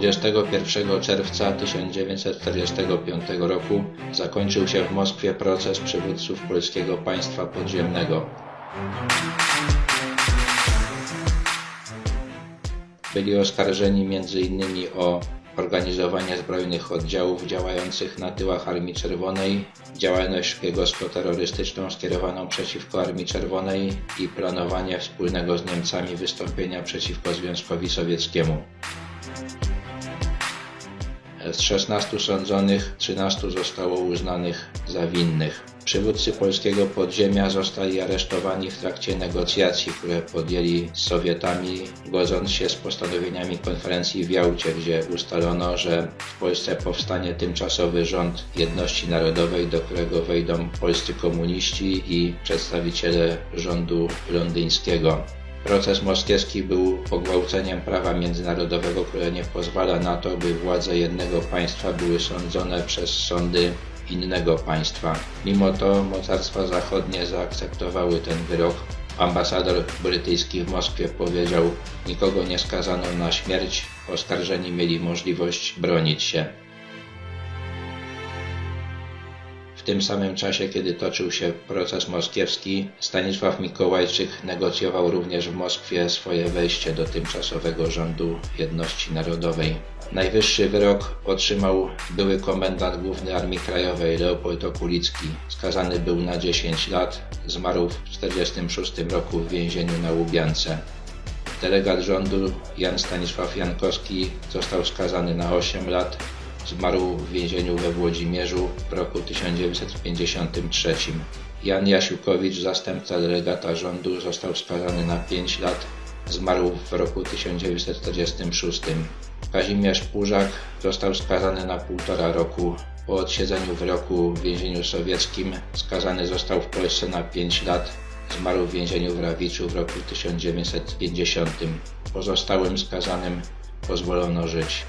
21 czerwca 1945 roku zakończył się w Moskwie proces przywódców polskiego państwa podziemnego. Byli oskarżeni m.in. o organizowanie zbrojnych oddziałów działających na tyłach Armii Czerwonej, działalność szpiegowsko-terrorystyczną skierowaną przeciwko Armii Czerwonej i planowanie wspólnego z Niemcami wystąpienia przeciwko Związkowi Sowieckiemu. Z 16 sądzonych 13 zostało uznanych za winnych. Przywódcy polskiego podziemia zostali aresztowani w trakcie negocjacji, które podjęli z Sowietami, godząc się z postanowieniami konferencji w Jałcie, gdzie ustalono, że w Polsce powstanie tymczasowy rząd jedności narodowej, do którego wejdą polscy komuniści i przedstawiciele rządu londyńskiego. Proces moskiewski był pogwałceniem prawa międzynarodowego, które nie pozwala na to, by władze jednego państwa były sądzone przez sądy innego państwa. Mimo to mocarstwa zachodnie zaakceptowały ten wyrok. Ambasador brytyjski w Moskwie powiedział: Nikogo nie skazano na śmierć, oskarżeni mieli możliwość bronić się. Tym samym czasie, kiedy toczył się proces moskiewski, Stanisław Mikołajczyk negocjował również w Moskwie swoje wejście do tymczasowego rządu jedności narodowej. Najwyższy wyrok otrzymał były komendant główny Armii Krajowej Leopold Okulicki. Skazany był na 10 lat, zmarł w 1946 roku w więzieniu na Łubiance. Delegat rządu Jan Stanisław Jankowski został skazany na 8 lat. Zmarł w więzieniu we Włodzimierzu w roku 1953. Jan Jasiukowicz, zastępca delegata rządu, został skazany na 5 lat. Zmarł w roku 1946. Kazimierz Pużak został skazany na półtora roku. Po odsiedzeniu wyroku w więzieniu sowieckim skazany został w Polsce na 5 lat. Zmarł w więzieniu w Rawiczu w roku 1950. Pozostałym skazanym pozwolono żyć.